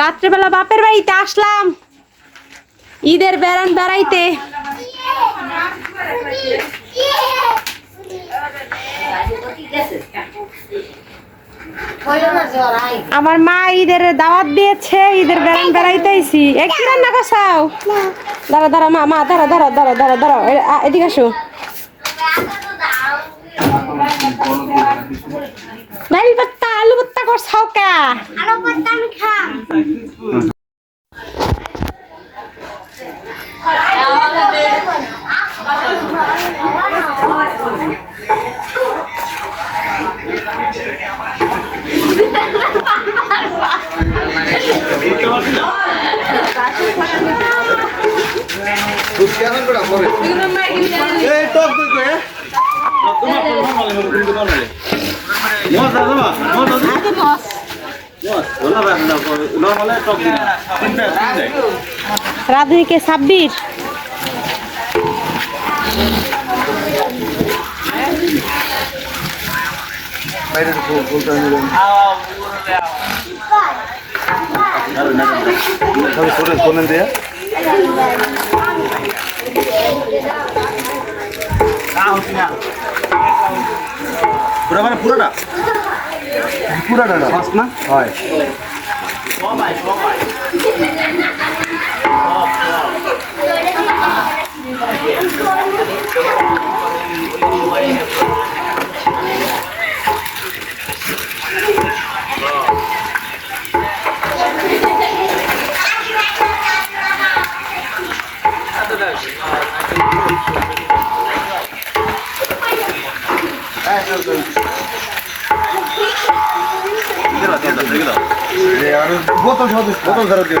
রাত্রেবেলা বাপের বাড়িতে আসলাম। ঈদের বেড়ান বেড়াইতে। আমার মা ঈদের দাওয়াত দিয়েছে, ঈদের বেড়ান বেড়াইতে আইছি এ রান্না করছাও? দাঁড়া দাঁড়া, মা মা, দাঁড়া দাঁড়া দাঁড়া দাঁড়া দাঁড়া এদিকে আসো। ডাল পাত্তা আলু পাত্তা করছাও কা? আরও করতে আমি খাম। মজ দাদা মজ। রাধুনিকে ছাব্বিশ। বাইরে ফুল ফুলটা নিলাম আরে না তবে সরে কোনে দেয়া পুরা মানে পুরাটা? পুরাটা না ফার্স্ট না? হয়। আর বোতল বোতল ধরে দিয়ে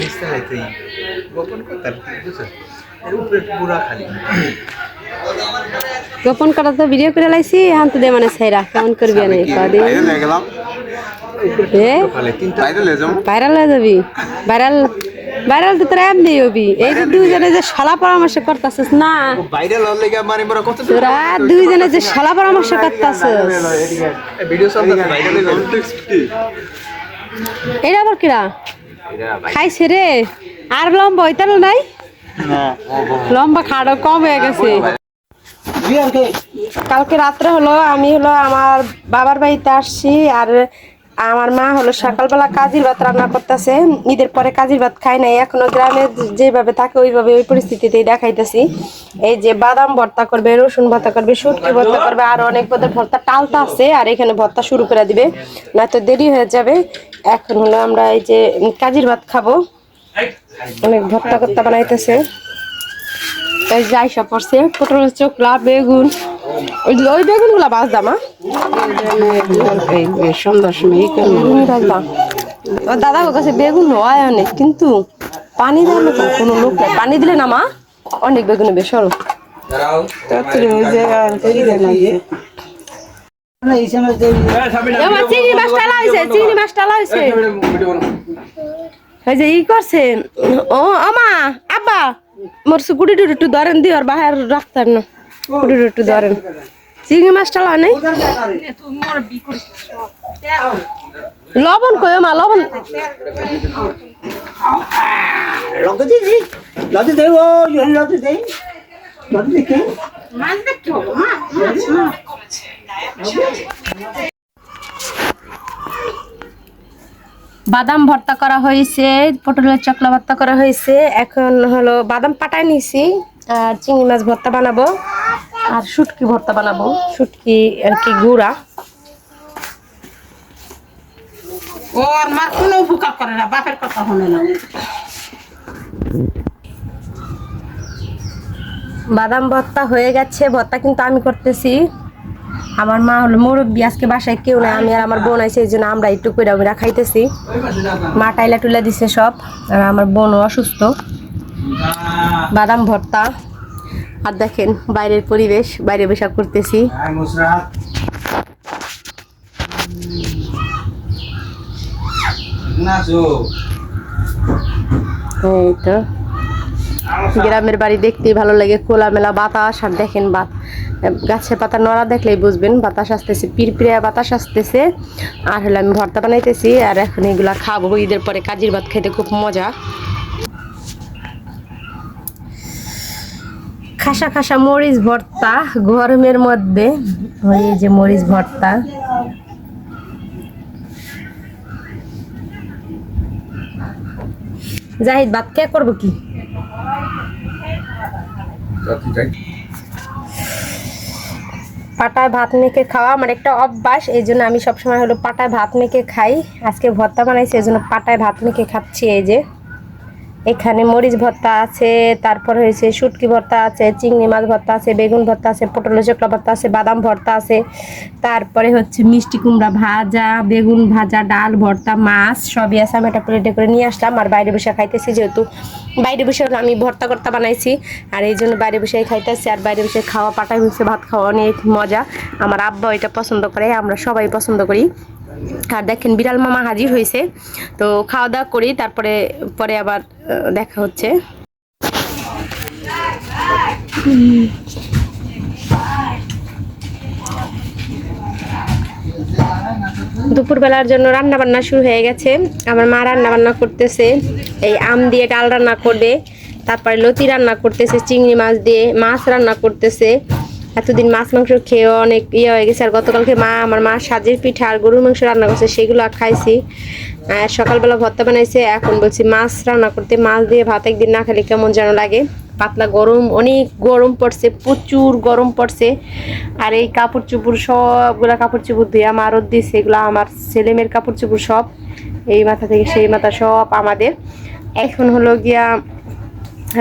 নিচতে গোপন করতাম বুঝছ? এর উপরে পুরা খালি। গোপন কথা তো ভিডিও করে লাইছি হান তো দে মানে সাইরা কেমন করবি না নিয়ে গেলাম। এ? খালি তিনটা বাইরে লে যাব। ভাইরাল হয়ে যাবি? ভাইরাল ভাইরাল তো তোরা এমনি হবি। এই যে দুইজনে যে শালা পরামর্শ করতেছিস না। বাইরে লল লেগে মানে বড় কত তোরা দুইজনে যে শালা পরামর্শ করতেছিস। ভিডিও সব বাইরে লই এটা আবার কিরা এটা খাইছে রে আর লম্বা হইতাল নাই? লম্বা খাড়ো কম হয়ে গেছে। কালকে রাত্রে হলো আমি হলো আমার বাবার বাড়িতে আসছি আর আমার মা হলো সকালবেলা কাজির ভাত রান্না করতেছে, ঈদের পরে কাজির ভাত খাই নাই, এখনও গ্রামে যেভাবে থাকে ওইভাবে ওই পরিস্থিতিতেই দেখাইতেছি। এই যে বাদাম ভর্তা করবে, রসুন ভর্তা করবে, শুটকি ভর্তা করবে, আর অনেক পদের ভর্তা টালতা আছে, আর এখানে ভর্তা শুরু করে দিবে, নয়তো দেরি হয়ে যাবে। এখন হলো আমরা এই যে কাজির ভাত খাব। অনেক ভর্তা করতে বানাইতেছে। এই যাই সব পড়ছে পটল চোখলা, বেগুন। ওই যে- ওই বেগুনগুলা বাজ দামা দাদা কাছে বেগুন হয় অনেক কিন্তু পানি দেওয়ার মতো কোনো লোক নাই। পানি দিলে না মা? অনেক বেগুন হবে সরো এই যে চিংড়ি চিংড়ি এই ই করছে। ও আমা আব্বা মোর সু গুড়ি টুড়ি একটু ধরেন দি আর বাহার রাখতেন না। ধরেন। চিংড়ি মাছ টালা নেই? লবণ কয় মা, লবণ। বাদাম ভর্তা করা হয়েছে, পটলের চকলা ভর্তা করা হয়েছে। এখন হলো বাদাম পাটায় নিছি, আর চিংড়ি মাছ ভর্তা বানাবো। আর শুটকি ভর্তা বানাবো। শুটকি আর কি গুঁড়া। ওর মার কোনো উপকার করে না বাপের কথা শুনে না বাদাম ভর্তা হয়ে গেছে ভর্তা কিন্তু আমি করতেছি। আমার মা হলো মুরব্বী আজকে বাসায় কেউ নাই আমি আর আমার বোন আছে এই জন্য আমরা একটু করে আমরা খাইতেছি। মা টাইলা টুলা দিছে সব আর আমার বোনও অসুস্থ। বাদাম ভর্তা। আর দেখেন বাইরের পরিবেশ বাইরে বসা করতেছি। হ্যাঁ এই তো। গ্রামের বাড়ি দেখতেই ভালো লাগে খোলামেলা বাতাস আর দেখেন বাত গাছের পাতা নড়া দেখলেই বুঝবেন বাতাস আসতেছে পিরপিরিয়া বাতাস আসতেছে। আর হলো আমি ভর্তা বানাইতেছি আর এখন এগুলা খাব। ঈদের পরে কাজির ভাত খেতে খুব মজা। খাসা খাসা মরিচ ভর্তা গরমের মধ্যে ওই যে মরিচ ভর্তা। জাহিদ ভাত কে করব কি? পাটায় ভাত মেখে খাওয়া আমার একটা অভ্যাস এই জন্য আমি সবসময় হলো পাটায় ভাত মেখে খাই। আজকে ভর্তা বানাইছি এই জন্য পাটায় ভাত মেখে খাচ্ছি এই যে। এখানে মরিচ ভর্তা আছে, তারপর হয়েছে শুটকি ভর্তা আছে, চিংড়ি মাছ ভর্তা আছে, বেগুন ভর্তা আছে পটলের চকলা ভর্তা আছে, বাদাম ভর্তা আছে। তারপরে হচ্ছে মিষ্টি কুমড়া ভাজা, বেগুন ভাজা, ডাল ভর্তা, মাছ, সবই আছে। আমি একটা প্লেটে করে নিয়ে আসলাম আর বাইরে বসে খাইতেছি যেহেতু। বাইরে বসে আমি ভর্তা কর্তা বানাইছি আর এই জন্য বাইরে বসে খাইতেছি আর বাইরে বসে খাওয়া, পাটায় বসে ভাত খাওয়া অনেক মজা। আমার আব্বা এটা পছন্দ করে, আমরা সবাই পছন্দ করি। আর দেখেন বিড়াল মামা হাজির হয়েছে। তো খাওয়া দাওয়া করি, তারপরে, পরে আবার দেখা হচ্ছে। দুপুরবেলার জন্য রান্না বান্না শুরু হয়ে গেছে। আমার মা রান্না বান্না করতেছে, এই আম দিয়ে ডাল রান্না করবে, তারপরে লতি রান্না করতেছে, চিংড়ি মাছ দিয়ে মাছ রান্না করতেছে। এতদিন মাছ মাংস খেয়েও অনেক ইয়ে হয়ে গেছে। আর গতকালকে মা, আমার মা সাজের পিঠা আর গরুর মাংস রান্না করছে, সেগুলো খাইছি। আর সকালবেলা ভর্তা বানাইছে, এখন বলছি মাছ রান্না করতে, মাছ দিয়ে ভাত একদিন না খেলে কেমন যেন লাগে। পাতলা গরম, অনেক গরম পড়ছে, প্রচুর গরম পড়ছে। আর এই কাপড় চুপড় সবগুলা কাপড় চুপড় ধুয়ে আমার রোদ দিয়েছে এগুলো আমার ছেলেমেয়ের কাপড় চুপড় সব। এই মাথা থেকে সেই মাথা সব আমাদের। এখন হলো গিয়া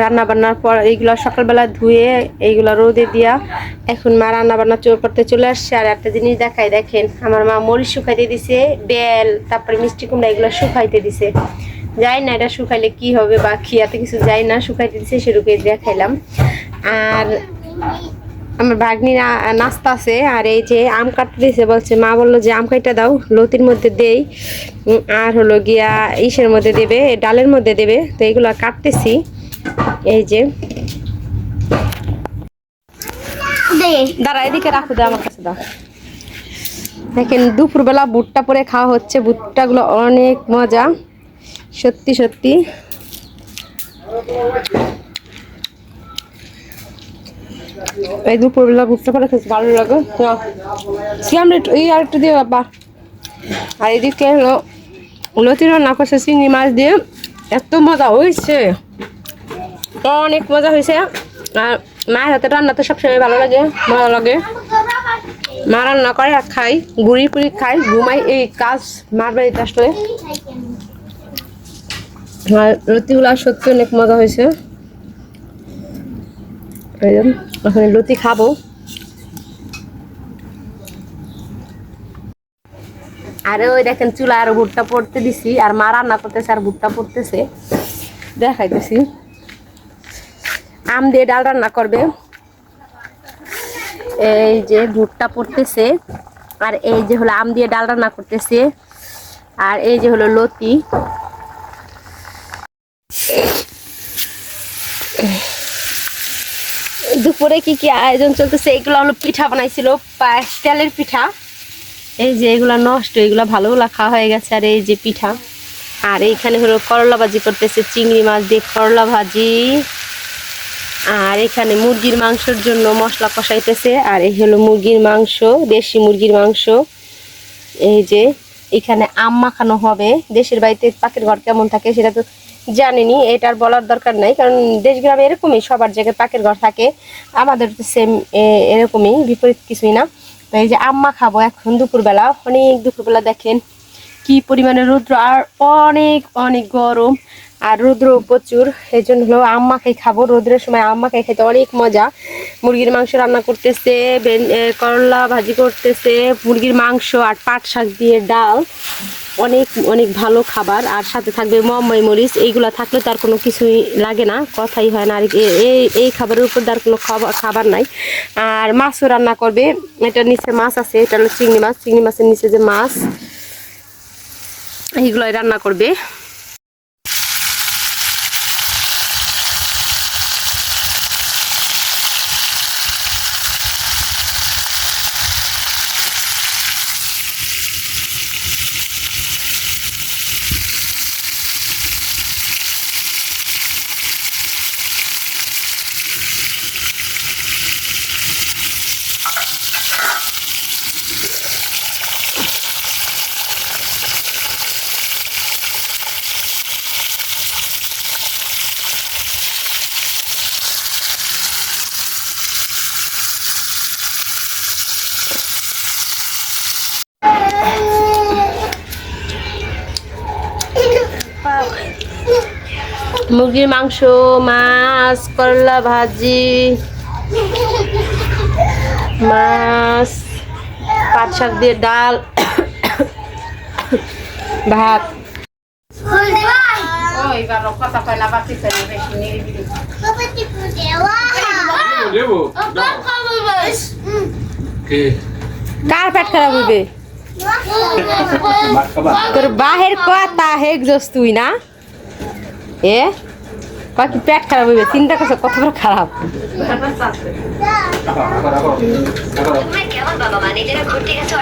রান্না বান্নার পর এইগুলো সকালবেলা ধুয়ে এইগুলো রোদে দিয়া এখন মা রান্না বান্না চোর করতে চলে আসছে। আর একটা জিনিস দেখাই, দেখেন, আমার মা মরিচ শুকাইতে দিছে, বেল, তারপরে মিষ্টি কুমড়া এগুলো শুকাইতে দিছে। যাই না এটা শুকাইলে কি হবে বা খিয়াতে কিছু যাই না, শুকাইতে দিছে সেরুকে দেখাইলাম। আর আমার ভাগ্নি নাস্তা আছে, আর এই যে আম কাটতে দিয়েছে বলছে, মা বলল যে আম কাইটা দাও, লতির মধ্যে দেই। আর হলো গিয়া ইসের মধ্যে দেবে, ডালের মধ্যে দেবে। তো এগুলো কাটতেছি। এই যে। দাঁড়া এদিকে রাখো দাও আমার কাছে দাও। দেখেন দুপুরবেলা ভুট্টা পরে খাওয়া হচ্ছে। ভুট্টাগুলো অনেক মজা। সত্যি সত্যি। এই দুপুরবেলা ভুট্টা পরে খেতে ভালো লাগে। সিয়াম এই আর একটু দিয়ে বাবা। আর এদিকে হলো লতি রান্না করছে চিংড়ি মাছ দিয়ে। এত মজা হয়েছে। অনেক মজা হয়েছে। আর মায়ের হাতে রান্না তো সবসময় ভালো লাগে, মজা লাগে। মা রান্না করে আর খাই, গুড়ি পুড়ি খাই, ঘুমাই, এই কাজ মার বাড়িতে আসলে। আর লতিগুলো সত্যি অনেক মজা হয়েছে। এই লতি খাব। আর ওই দেখেন চুলা আর ভুট্টা পড়তে দিছি, আর মা রান্না করতেছে আর ভুট্টা পড়তেছে। দেখাইতেছি। আম দিয়ে ডাল রান্না করবে। এই যে ভুট্টা পড়তেছে, আর এই যে হলো আম দিয়ে ডাল রান্না করতেছে, আর এই যে হলো লতি। দুপুরে কি কি আয়োজন চলতেছে, এগুলো হলো পিঠা বানাইছিল তেলের পিঠা। এই যে এগুলা নষ্ট, এগুলা ভালো খাওয়া হয়ে গেছে, আর এই যে পিঠা। আর এইখানে হলো করলা ভাজি করতেছে, চিংড়ি মাছ দিয়ে করলা ভাজি। আর এখানে মুরগির মাংসের জন্য মশলা কষাইতেছে। আর এই হলো মুরগির মাংস, দেশি মুরগির মাংস। এই যে এখানে আম মাখানো হবে। দেশের বাড়িতে পাখির ঘর কেমন থাকে সেটা তো জানিনি এটার বলার দরকার নাই। কারণ দেশ গ্রামে এরকমই, সবার জায়গায় পাখির ঘর থাকে। আমাদের তো সেম এরকমই, বিপরীত কিছুই না। তো এই যে আম্মা খাব এখন দুপুরবেলা। অনেক দুপুরবেলা দেখেন কি পরিমাণে রৌদ্র, আর অনেক অনেক গরম। আর রৌদ্র প্রচুর এই জন্য হলো আম্মাকে খাব। রৌদ্রের সময় আম্মাকে খেতে অনেক মজা। মুরগির মাংস রান্না করতেছে করলা ভাজি করতেছে, মুরগির মাংস আর পাট শাক দিয়ে ডাল। অনেক অনেক ভালো খাবার। আর সাথে থাকবে মোহাম্মই মরিচ। এইগুলো থাকলে তার কোনো কিছুই লাগে না, কথাই হয় না। আর এই এই খাবারের উপর তার কোনো খাবার খাবার নাই। আর মাছও রান্না করবে। এটার নিচে মাছ আছে, এটা হলো চিংড়ি মাছ। চিংড়ি মাছের নিচে যে মাছ, এইগুলোই রান্না করবে। মুরগির মাংস মাছ করলা ভাজি মাছ পাট শাক দিয়ে ডাল ভাত। কার পেট খারাপ হইবে? তোর বাহের কথা হেক জস তুই না? এ? কয় কি পেট খারাপ হইবে? চিন্তা করছে কত বড় খারাপ? বাবা মা? নিজেরা ঘুরতে গেছে